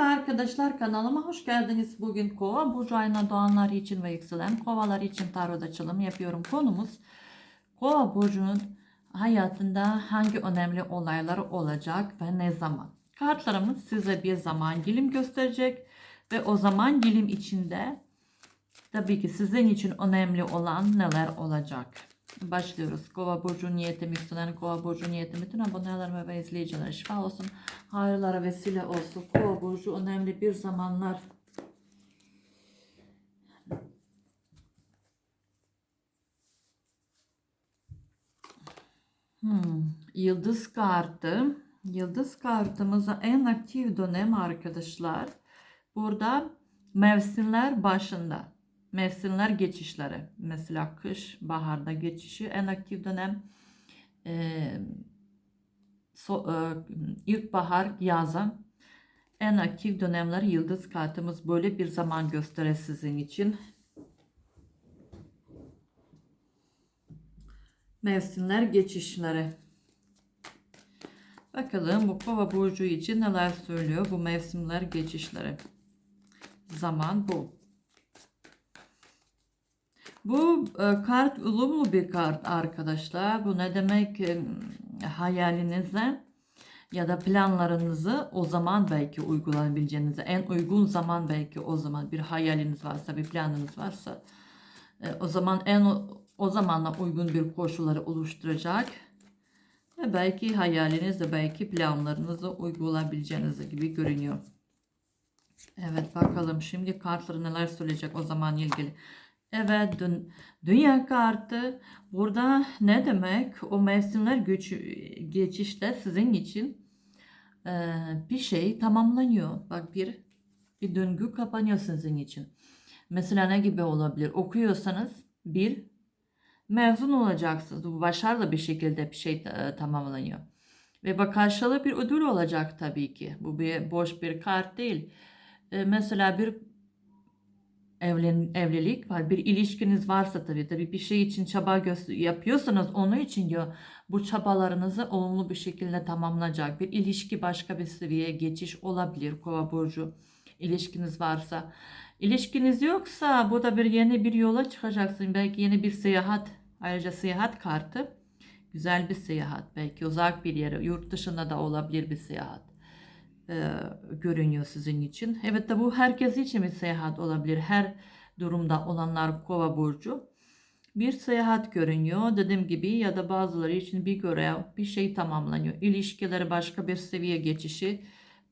Merhaba arkadaşlar kanalıma hoş geldiniz. Bugün kova burcu ayına doğanlar için ve yükselen kovalar için tarot açılımı yapıyorum. Konumuz kova burcunun hayatında hangi önemli olayları olacak ve ne zaman? Kartlarımız size bir zaman dilim gösterecek ve o zaman dilim içinde tabii ki sizin için önemli olan neler olacak? Başlıyoruz. Kova burcu niyetim yükselen Kova burcu niyetim bütün abonelerime ve izleyicilere şifa olsun. Hayırlara vesile olsun. Kova burcu önemli bir zamanlar. Hmm, Yıldız kartı. Yıldız kartımıza en aktif dönem arkadaşlar. Burada mevsimler başında. Mevsimler geçişleri. Mesela kış, baharda geçişi en aktif dönem. Ee, so, e, ilkbahar, yazın en aktif dönemler yıldız kartımız böyle bir zaman gösterir sizin için. Mevsimler geçişleri. Bakalım bu kova burcu için neler söylüyor bu mevsimler geçişleri. Zaman bu. Bu e, kart olumlu bir kart arkadaşlar. Bu ne demek? E, hayalinize ya da planlarınızı o zaman belki uygulayabileceğinize en uygun zaman belki o zaman bir hayaliniz varsa bir planınız varsa e, o zaman en o, o zamanla uygun bir koşulları oluşturacak ve belki hayalinizde belki planlarınızı uygulayabileceğiniz gibi görünüyor. Evet bakalım şimdi kartları neler söyleyecek o zaman ilgili. Evet dün, dünya kartı burada ne demek? O mevsimler güç, geçişte sizin için e, bir şey tamamlanıyor. Bak bir bir döngü kapanıyor sizin için. Mesela ne gibi olabilir? Okuyorsanız bir mezun olacaksınız. Bu başarılı bir şekilde bir şey e, tamamlanıyor. Ve bak karşılığı bir ödül olacak tabii ki. Bu bir boş bir kart değil. E, mesela bir evlen, evlilik var. Bir ilişkiniz varsa tabii tabii bir şey için çaba yapıyorsanız onun için diyor bu çabalarınızı olumlu bir şekilde tamamlanacak. Bir ilişki başka bir seviyeye geçiş olabilir Kova burcu. İlişkiniz varsa. İlişkiniz yoksa bu da bir yeni bir yola çıkacaksın. Belki yeni bir seyahat. Ayrıca seyahat kartı. Güzel bir seyahat. Belki uzak bir yere, yurt dışında da olabilir bir seyahat e, görünüyor sizin için. Evet de bu herkes için bir seyahat olabilir. Her durumda olanlar kova burcu. Bir seyahat görünüyor dediğim gibi ya da bazıları için bir görev bir şey tamamlanıyor. İlişkileri başka bir seviye geçişi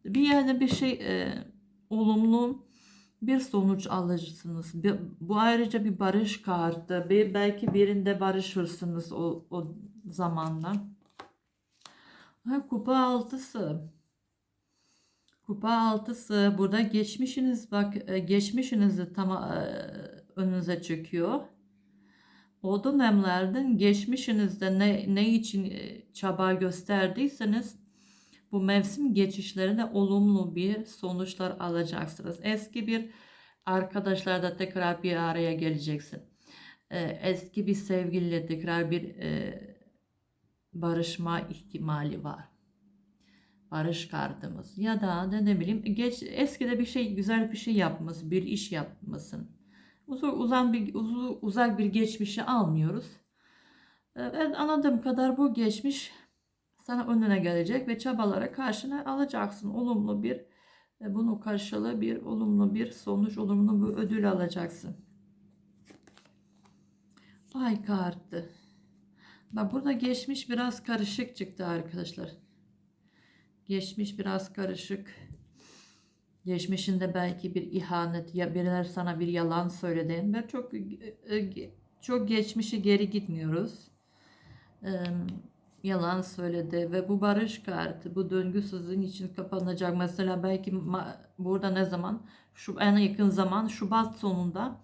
bir yerde bir şey e, olumlu bir sonuç alırsınız. Bir, bu ayrıca bir barış kartı. Bir, belki birinde barışırsınız o, o zamanla. Kupa altısı. Kupa altısı burada geçmişiniz bak e, geçmişinizi tam e, önünüze çöküyor. O dönemlerden geçmişinizde ne, ne için e, çaba gösterdiyseniz bu mevsim geçişlerinde olumlu bir sonuçlar alacaksınız. Eski bir arkadaşlarla tekrar bir araya geleceksin. Eski bir sevgiliyle tekrar bir barışma ihtimali var barış kartımız ya da ne bileyim geç eskide bir şey güzel bir şey yapması, bir iş yapmasın. Uzun uzan bir uzun, uzak bir geçmişi almıyoruz. Evet, anladığım kadar bu geçmiş sana önüne gelecek ve çabalara karşına alacaksın. Olumlu bir e, bunu karşılığı bir olumlu bir sonuç, olumlu bir ödül alacaksın. Ay kartı. Bak burada geçmiş biraz karışık çıktı arkadaşlar. Geçmiş biraz karışık. Geçmişinde belki bir ihanet ya biriler sana bir yalan söyledi. Ben çok e, çok geçmişi geri gitmiyoruz. yalan söyledi ve bu barış kartı, bu döngü sizin için kapanacak. Mesela belki burada ne zaman? Şu en yakın zaman Şubat sonunda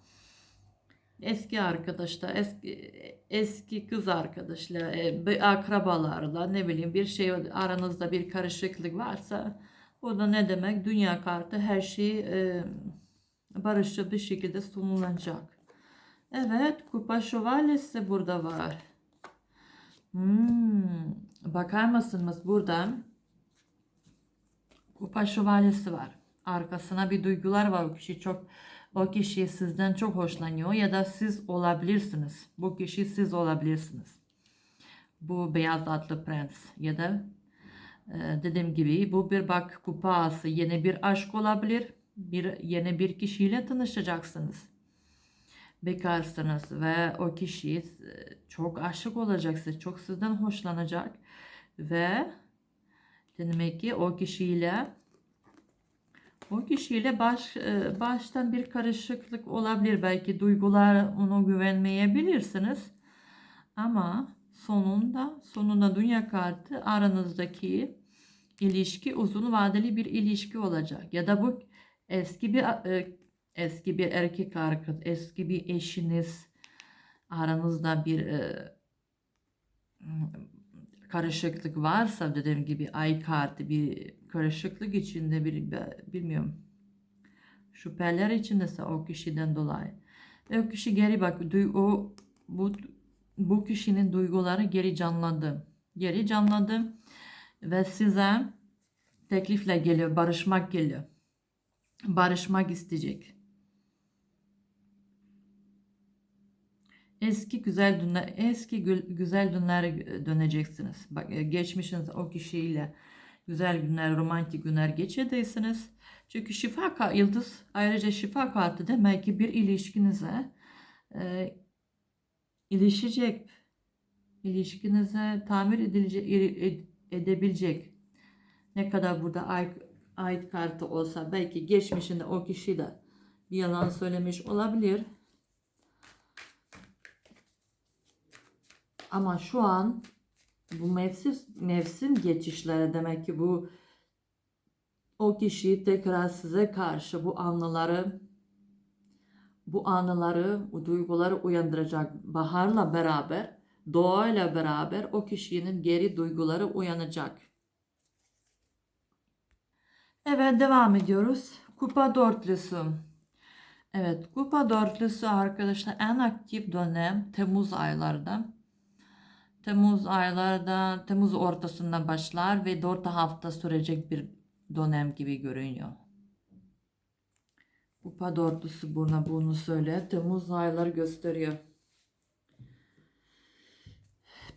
eski arkadaşlar, eski eski kız arkadaşla, e, akrabalarla ne bileyim bir şey aranızda bir karışıklık varsa o da ne demek? Dünya kartı her şey e, barışçı bir şekilde sunulacak. Evet, kupa şövalyesi burada var. Hmm, bakar mısınız burada? Kupa şövalyesi var. arkasına bir duygular var. O kişi çok o kişi sizden çok hoşlanıyor ya da siz olabilirsiniz. Bu kişi siz olabilirsiniz. Bu beyaz atlı prens ya da e, dediğim gibi bu bir bak kupa ağası yeni bir aşk olabilir. Bir yeni bir kişiyle tanışacaksınız. Bekarsınız ve o kişi e, çok aşık olacaksınız. Çok sizden hoşlanacak ve demek ki o kişiyle o kişiyle baş, e, baştan bir karışıklık olabilir. Belki duygular onu güvenmeyebilirsiniz. Ama sonunda sonunda dünya kartı aranızdaki ilişki uzun vadeli bir ilişki olacak. Ya da bu eski bir e, eski bir erkek arkadaş, eski bir eşiniz aranızda bir e, karışıklık varsa dediğim gibi ay kartı bir karışıklık içinde bir bilmiyorum. Şüpheler içindeyse o kişiden dolayı. Ve o kişi geri bak duy- o bu bu kişinin duyguları geri canlandı. Geri canlandı ve size teklifle geliyor barışmak geliyor. Barışmak isteyecek Eski güzel günler, eski gü- güzel günlere döneceksiniz. Bak e, geçmişiniz o kişiyle güzel günler, romantik günler geçirdiyseniz. Çünkü şifa yıldız ayrıca şifa kartı demek ki bir ilişkinize e, ilişecek, ilişkinize tamir edilecek, ed- edebilecek. Ne kadar burada ait, ait kartı olsa belki geçmişinde o kişi de bir yalan söylemiş olabilir. Ama şu an bu mevsim mevsim geçişleri demek ki bu o kişi tekrar size karşı bu anıları bu anıları, bu duyguları uyandıracak baharla beraber, doğayla beraber o kişinin geri duyguları uyanacak. Evet devam ediyoruz. Kupa dörtlüsü. Evet kupa dörtlüsü arkadaşlar en aktif dönem Temmuz aylarında. Temmuz aylarda, Temmuz ortasında başlar ve 4 hafta sürecek bir dönem gibi görünüyor. Kupa dörtlüsü buna bunu söyle. Temmuz ayları gösteriyor.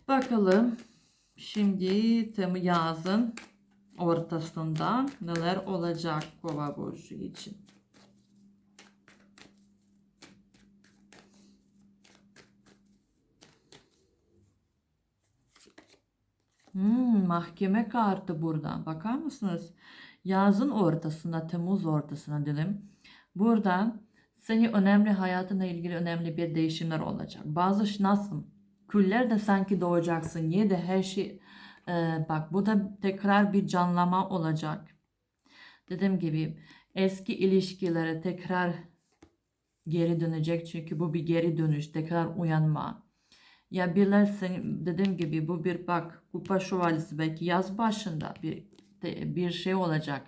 Bakalım şimdi Temmuz yazın ortasında neler olacak Kova burcu için. Hmm, mahkeme kartı burada. Bakar mısınız? Yazın ortasında, Temmuz ortasına dilim. Burada seni önemli hayatına ilgili önemli bir değişimler olacak. Bazı nasıl? Küller de sanki doğacaksın. Niye de her şey e, bak bu da tekrar bir canlama olacak. Dediğim gibi eski ilişkilere tekrar geri dönecek çünkü bu bir geri dönüş, tekrar uyanma. Ya birler senin dediğim gibi bu bir bak kupa şövalyesi belki yaz başında bir bir şey olacak.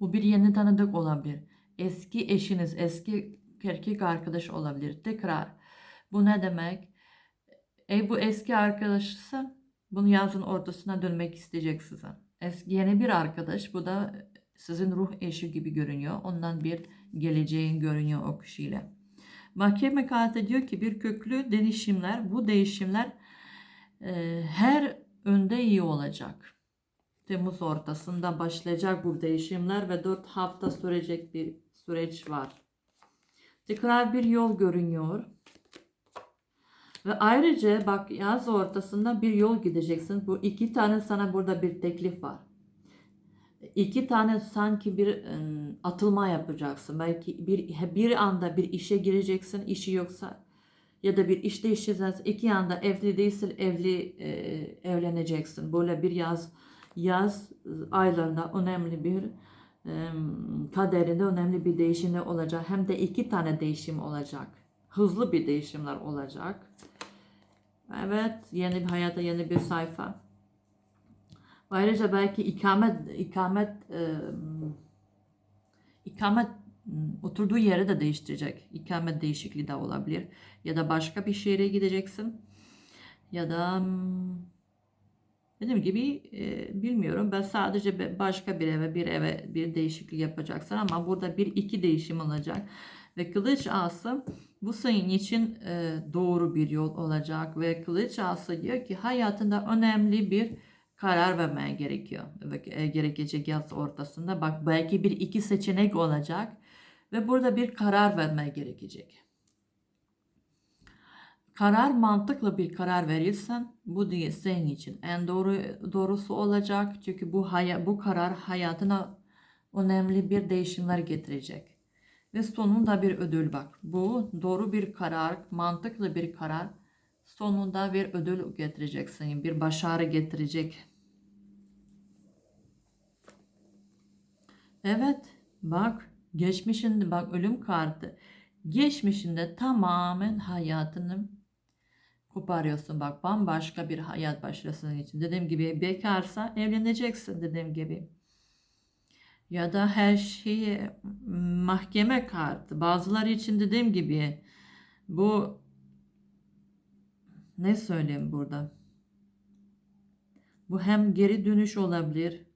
Bu bir yeni tanıdık olabilir. Eski eşiniz, eski erkek arkadaş olabilir. Tekrar. Bu ne demek? E bu eski arkadaşsa bunu yazın ortasına dönmek isteyecek size. Eski yeni bir arkadaş. Bu da sizin ruh eşi gibi görünüyor. Ondan bir geleceğin görünüyor o kişiyle. Mahkeme kartı diyor ki bir köklü değişimler, bu değişimler e, her önde iyi olacak. Temmuz ortasında başlayacak bu değişimler ve 4 hafta sürecek bir süreç var. Tekrar bir yol görünüyor. Ve ayrıca bak yaz ortasında bir yol gideceksin. Bu iki tane sana burada bir teklif var iki tane sanki bir atılma yapacaksın. Belki bir bir anda bir işe gireceksin, işi yoksa ya da bir işte işleyeceksin. iki anda evli değilsin, evli e, evleneceksin. Böyle bir yaz yaz aylarında önemli bir kaderinde önemli bir değişimler olacak. Hem de iki tane değişim olacak. Hızlı bir değişimler olacak. Evet, yeni bir hayata yeni bir sayfa. Ayrıca belki ikamet ikamet ikamet oturduğu yeri de değiştirecek. İkamet değişikliği de olabilir. Ya da başka bir şehre gideceksin. Ya da Dediğim gibi bilmiyorum. Ben sadece başka bir eve bir eve bir değişiklik yapacaksın ama burada bir iki değişim olacak. Ve kılıç ası bu senin için doğru bir yol olacak ve kılıç ası diyor ki hayatında önemli bir karar vermeye gerekiyor. Ve e, gerekecek yaz ortasında bak belki bir iki seçenek olacak ve burada bir karar vermeye gerekecek. Karar mantıklı bir karar verirsen bu diye senin için en doğru doğrusu olacak. Çünkü bu haya, bu karar hayatına önemli bir değişimler getirecek. Ve sonunda bir ödül bak. Bu doğru bir karar, mantıklı bir karar. Sonunda bir ödül getirecek senin, bir başarı getirecek. Evet, bak geçmişinde bak ölüm kartı. Geçmişinde tamamen hayatını koparıyorsun bak bambaşka bir hayat başlasın için. Dediğim gibi bekarsa evleneceksin dediğim gibi. Ya da her şeyi mahkeme kartı. Bazıları için dediğim gibi bu ne söyleyeyim burada? Bu hem geri dönüş olabilir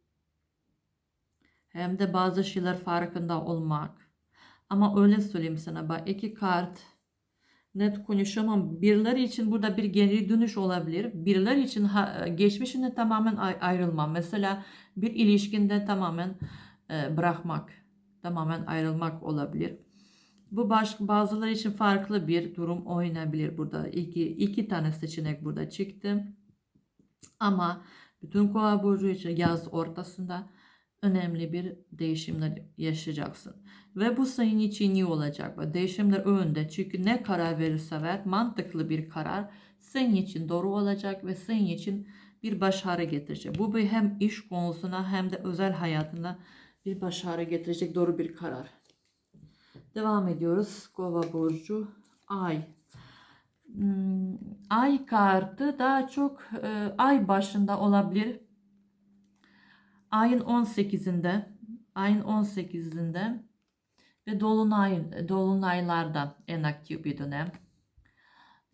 hem de bazı şeyler farkında olmak. Ama öyle söyleyeyim sana bak iki kart net konuşamam. Birileri için burada bir geri dönüş olabilir. Birileri için ha, geçmişinde tamamen ay- ayrılma. Mesela bir ilişkinde tamamen e, bırakmak, tamamen ayrılmak olabilir. Bu baş, bazıları için farklı bir durum oynayabilir burada. İki, iki tane seçenek burada çıktı. Ama bütün kova burcu için yaz ortasında önemli bir değişimler yaşayacaksın. Ve bu senin için iyi olacak. Değişimler önde. Çünkü ne karar verirse ver mantıklı bir karar senin için doğru olacak ve senin için bir başarı getirecek. Bu bir hem iş konusuna hem de özel hayatına bir başarı getirecek doğru bir karar. Devam ediyoruz. Kova burcu ay. Hmm, ay kartı daha çok e, ay başında olabilir. Ayın 18'inde, ayın 18'inde ve dolunay dolunaylarda en aktif bir dönem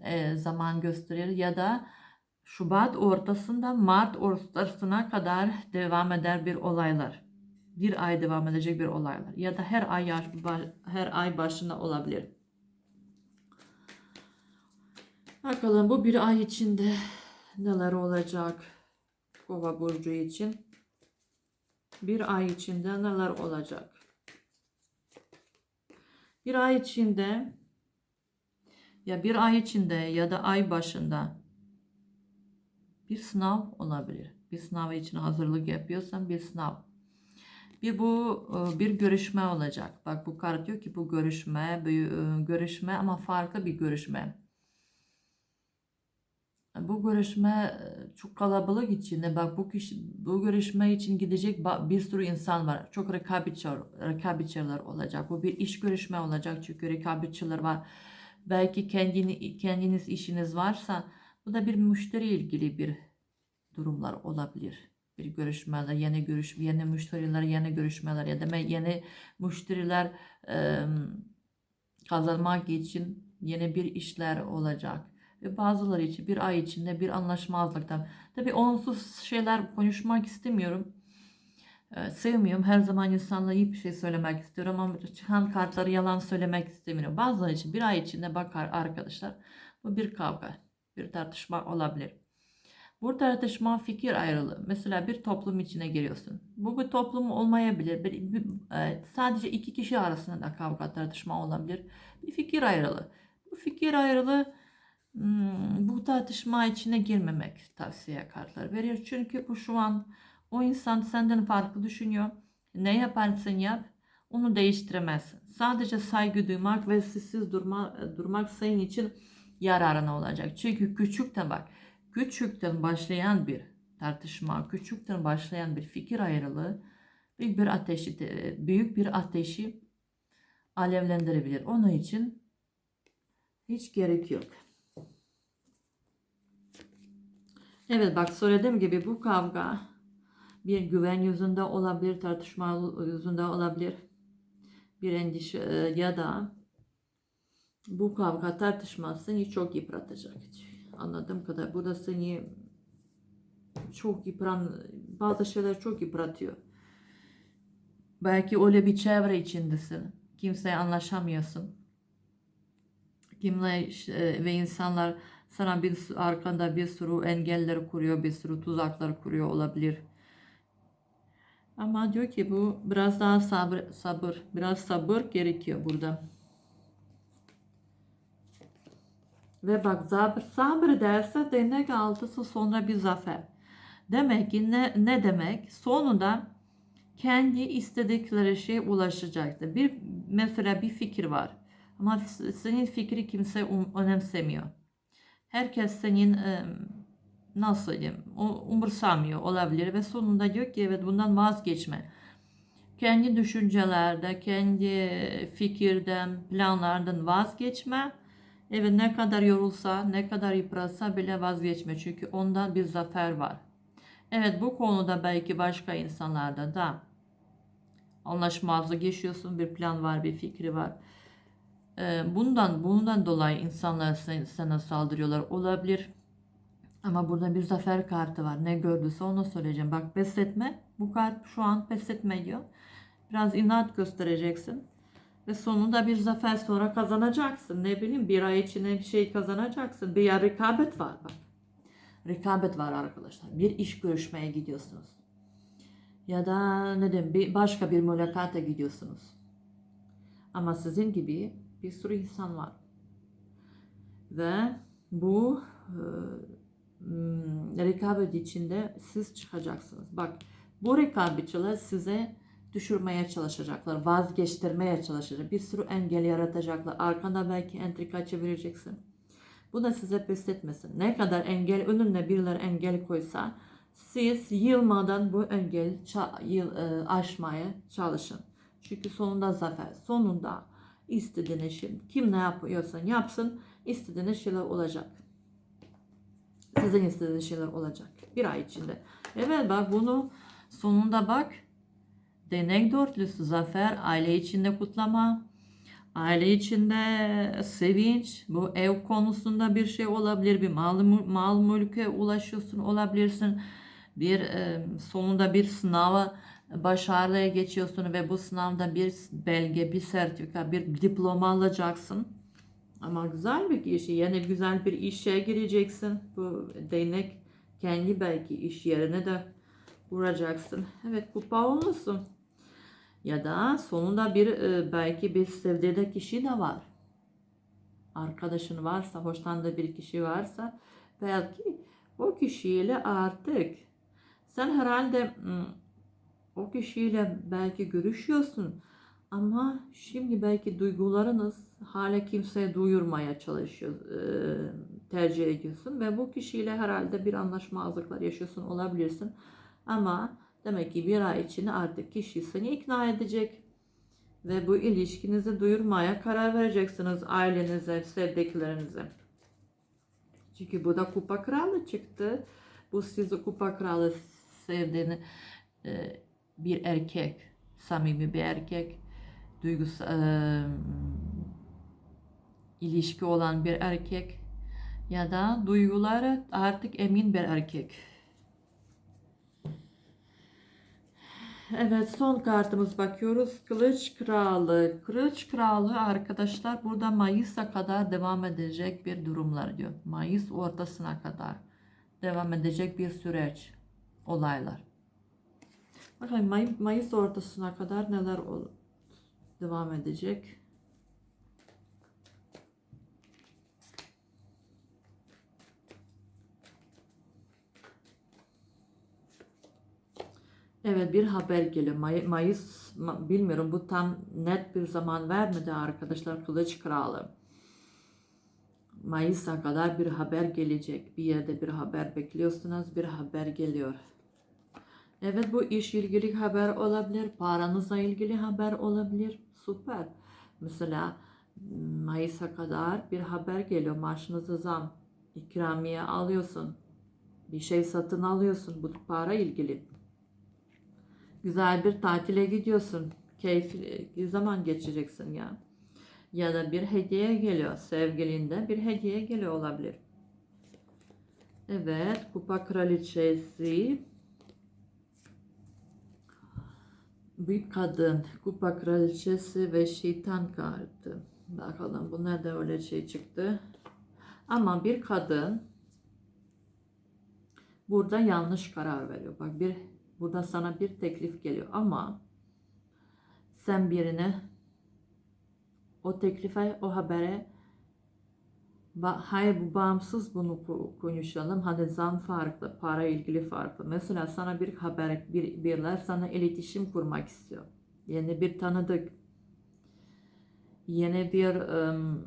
e, zaman gösterir ya da Şubat ortasında Mart ortasına kadar devam eder bir olaylar. Bir ay devam edecek bir olaylar ya da her ay her ay başında olabilir. Bakalım bu bir ay içinde neler olacak Kova burcu için. Bir ay içinde neler olacak? Bir ay içinde ya bir ay içinde ya da ay başında bir sınav olabilir. Bir sınav için hazırlık yapıyorsan bir sınav. Bir bu e, bir görüşme olacak. Bak bu kart diyor ki bu görüşme, e, görüşme ama farklı bir görüşme. Bu görüşme e, çok kalabalık içinde. Bak bu kişi bu görüşme için gidecek bir sürü insan var. Çok rekabetçi rekabetçiler olacak. Bu bir iş görüşme olacak çünkü rekabetçiler var. Belki kendini kendiniz işiniz varsa bu da bir müşteri ilgili bir durumlar olabilir. Bir görüşmeler, yeni görüş, yeni müşteriler, yeni görüşmeler ya da yeni müşteriler e, kazanmak için yeni bir işler olacak ve bazıları için bir ay içinde bir anlaşmazlıktan. Tabii onsuz şeyler konuşmak istemiyorum. Ee, sevmiyorum. Her zaman insanlara iyi bir şey söylemek istiyorum ama çıkan kartları yalan söylemek istemiyorum. Bazıları için bir ay içinde bakar arkadaşlar. Bu bir kavga, bir tartışma olabilir. Bu tartışma fikir ayrılığı. Mesela bir toplum içine giriyorsun. Bu bir toplum olmayabilir. Bir, bir- e, sadece iki kişi arasında da kavga tartışma olabilir. Bir fikir ayrılığı. Bu fikir ayrılığı Hmm, bu tartışma içine girmemek tavsiye kartlar veriyor. Çünkü bu şu an o insan senden farklı düşünüyor. Ne yaparsın yap onu değiştiremezsin. Sadece saygı duymak ve sessiz durma, durmak senin için yararına olacak. Çünkü küçükten bak küçükten başlayan bir tartışma, küçükten başlayan bir fikir ayrılığı büyük bir ateşi, büyük bir ateşi alevlendirebilir. Onun için hiç gerek yok. Evet bak söylediğim gibi bu kavga bir güven yüzünde olabilir, tartışma yüzünde olabilir. Bir endişe e, ya da bu kavga tartışma seni çok yıpratacak. Anladığım kadar bu da seni çok yıpran bazı şeyler çok yıpratıyor. Belki öyle bir çevre içindesin. Kimseye anlaşamıyorsun. Kimle ve insanlar sana bir arkanda bir sürü engeller kuruyor, bir sürü tuzaklar kuruyor olabilir. Ama diyor ki bu biraz daha sabır, sabır, biraz sabır gerekiyor burada. Ve bak sabır, sabır derse denek altısı sonra bir zafer. Demek ki ne, ne demek? Sonunda kendi istedikleri şeye ulaşacaktır. Bir mesela bir fikir var. Ama senin fikri kimse um- önemsemiyor. Herkes senin nasıl diyeyim umursamıyor olabilir ve sonunda diyor ki evet bundan vazgeçme. Kendi düşüncelerde, kendi fikirden, planlardan vazgeçme. Evet ne kadar yorulsa, ne kadar yıpratsa bile vazgeçme. Çünkü ondan bir zafer var. Evet bu konuda belki başka insanlarda da anlaşmazlık yaşıyorsun. Bir plan var, bir fikri var. Ee, Bundan bundan dolayı insanlar sana saldırıyorlar olabilir. Ama burada bir zafer kartı var. Ne gördüyse onu söyleyeceğim. Bak pes etme. Bu kart şu an pes etme diyor. Biraz inat göstereceksin. Ve sonunda bir zafer sonra kazanacaksın. Ne bileyim bir ay içinde bir şey kazanacaksın. Bir ya rekabet var bak. Rekabet var arkadaşlar. Bir iş görüşmeye gidiyorsunuz. Ya da ne diyeyim bir başka bir mülakata gidiyorsunuz. Ama sizin gibi bir sürü insan var. Ve bu e, hmm, rekabet içinde siz çıkacaksınız. Bak bu rekabetçiler size düşürmeye çalışacaklar, vazgeçtirmeye çalışacaklar. Bir sürü engel yaratacaklar. Arkanda belki entrika çevireceksin. Bu da size pes etmesin. Ne kadar engel önüne birileri engel koysa siz yılmadan bu engel yıl, e, aşmaya çalışın. Çünkü sonunda zafer, sonunda istediğiniz şey, kim ne yapıyorsan yapsın istediğiniz şeyler olacak. Sizin istediğiniz şeyler olacak. Bir ay içinde. Evet bak bunu sonunda bak. Denek dörtlüsü zafer, aile içinde kutlama, aile içinde sevinç, bu ev konusunda bir şey olabilir, bir mal, mal mülke ulaşıyorsun olabilirsin. Bir e, sonunda bir sınava başarıya geçiyorsun ve bu sınavda bir belge, bir sertifika, bir diploma alacaksın. Ama güzel bir işi, yani güzel bir işe gireceksin. Bu değnek kendi belki iş yerine de vuracaksın. Evet kupa olmasın. Ya da sonunda bir e, belki bir sevdiğin kişi de var. Arkadaşın varsa, hoşlandığı bir kişi varsa belki o kişiyle artık sen herhalde o kişiyle belki görüşüyorsun ama şimdi belki duygularınız hala kimseye duyurmaya çalışıyor, e, tercih ediyorsun ve bu kişiyle herhalde bir anlaşmazlıklar yaşıyorsun olabilirsin. Ama demek ki bir ay içinde artık kişi seni ikna edecek ve bu ilişkinizi duyurmaya karar vereceksiniz ailenize, sevdiklerinize. Çünkü bu da kupa kralı çıktı. Bu sizi kupa kralı sevdiğini e, bir erkek, samimi bir erkek, duygusal e, ilişki olan bir erkek ya da duyguları artık emin bir erkek. Evet son kartımız bakıyoruz. Kılıç Kralı. Kılıç Kralı arkadaşlar burada Mayıs'a kadar devam edecek bir durumlar diyor. Mayıs ortasına kadar devam edecek bir süreç. Olaylar. Bakalım May- Mayıs ortasına kadar neler devam edecek. Evet bir haber geliyor. May- Mayıs ma- bilmiyorum bu tam net bir zaman vermedi arkadaşlar Kılıç Kralı. Mayıs'a kadar bir haber gelecek. Bir yerde bir haber bekliyorsunuz. Bir haber geliyor. Evet bu iş ilgili haber olabilir. Paranızla ilgili haber olabilir. Süper. Mesela Mayıs'a kadar bir haber geliyor. Maaşınıza zam. ikramiye alıyorsun. Bir şey satın alıyorsun. Bu para ilgili. Güzel bir tatile gidiyorsun. Keyifli zaman geçireceksin ya. Ya da bir hediye geliyor. Sevgilinde bir hediye geliyor olabilir. Evet, kupa kraliçesi. Bir kadın, kupa kraliçesi ve şeytan kartı. Bakalım bu nerede öyle şey çıktı. Ama bir kadın burada yanlış karar veriyor. Bak bir burada sana bir teklif geliyor ama sen birine o teklife, o habere Hayır bu bağımsız bunu ko- konuşalım. Hadi zam farklı, para ilgili farklı. Mesela sana bir haber, bir, birler sana iletişim kurmak istiyor. Yeni bir tanıdık, yeni bir ım,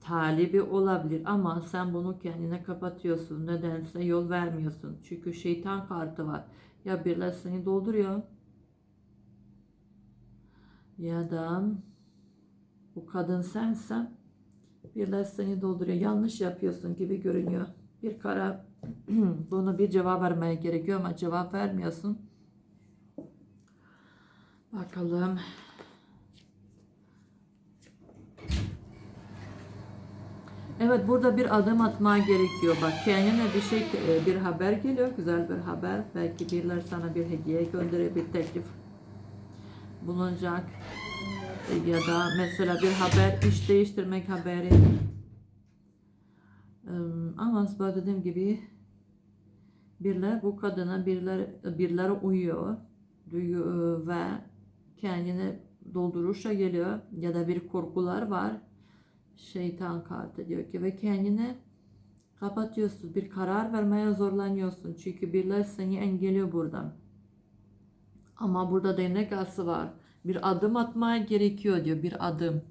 talibi olabilir ama sen bunu kendine kapatıyorsun. Nedense yol vermiyorsun. Çünkü şeytan kartı var. Ya birler seni dolduruyor ya da bu kadın sensen Birler seni dolduruyor. Yanlış yapıyorsun gibi görünüyor. Bir kara bunu bir cevap vermeye gerekiyor ama cevap vermiyorsun. Bakalım. Evet burada bir adım atmaya gerekiyor. Bak kendine bir şey bir haber geliyor. Güzel bir haber. Belki biriler sana bir hediye gönderir, bir teklif bulunacak ya da mesela bir haber iş değiştirmek haberi Im, ama dediğim gibi birler bu kadına birler birlere uyuyor ve kendini dolduruşa geliyor ya da bir korkular var şeytan kartı diyor ki ve kendini kapatıyorsun bir karar vermeye zorlanıyorsun çünkü birler seni engelliyor buradan ama burada değnek ası var bir adım atmaya gerekiyor diyor bir adım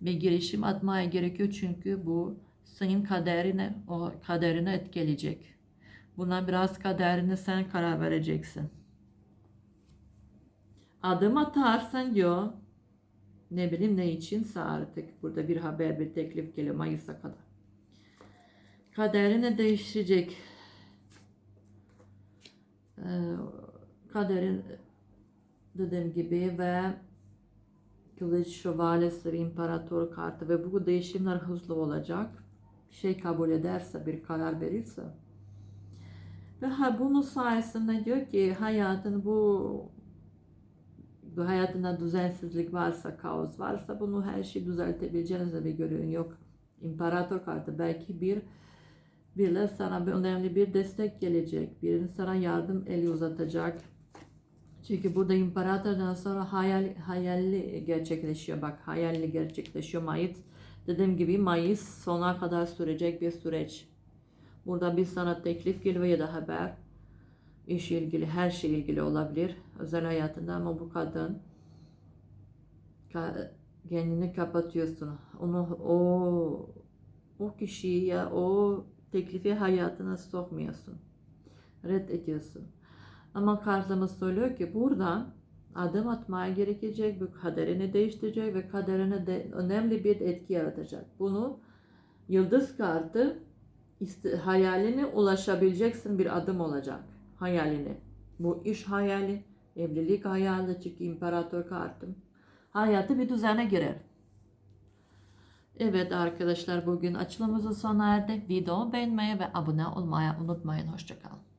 bir girişim atmaya gerekiyor çünkü bu senin kaderine o kaderine etkileyecek. Buna biraz kaderini sen karar vereceksin. Adım atarsan diyor ne bileyim ne içinse artık burada bir haber bir teklif geliyor Mayıs'a kadar. Kaderini değiştirecek. Ee, kaderin dediğim gibi ve kılıç şövalyesi imparator kartı ve bu değişimler hızlı olacak. Şey kabul ederse, bir karar verirse. Ve ha, bunun sayesinde diyor ki hayatın bu hayatında düzensizlik varsa, kaos varsa bunu her şeyi düzeltebileceğinizi bir görüyorum. Yok imparator kartı belki bir birle sana bir önemli bir destek gelecek. Birinin sana yardım eli uzatacak çünkü burada imparatordan sonra hayal, hayalli gerçekleşiyor. Bak hayalli gerçekleşiyor Mayıs. Dediğim gibi Mayıs sona kadar sürecek bir süreç. Burada bir sana teklif geliyor ya da haber. İş ilgili, her şey ilgili olabilir. Özel hayatında ama bu kadın kendini kapatıyorsun. Onu o o kişiyi ya o teklifi hayatına sokmuyorsun. Reddediyorsun. Ama kartımız söylüyor ki burada adım atmaya gerekecek, bu kaderini değiştirecek ve kaderine de önemli bir etki yaratacak. Bunu yıldız kartı hayaline ulaşabileceksin bir adım olacak. Hayalini. Bu iş hayali, evlilik hayali çünkü imparator kartım. Hayatı bir düzene girer. Evet arkadaşlar bugün açılımımızın sona erdi. Video beğenmeyi ve abone olmayı unutmayın. Hoşçakalın.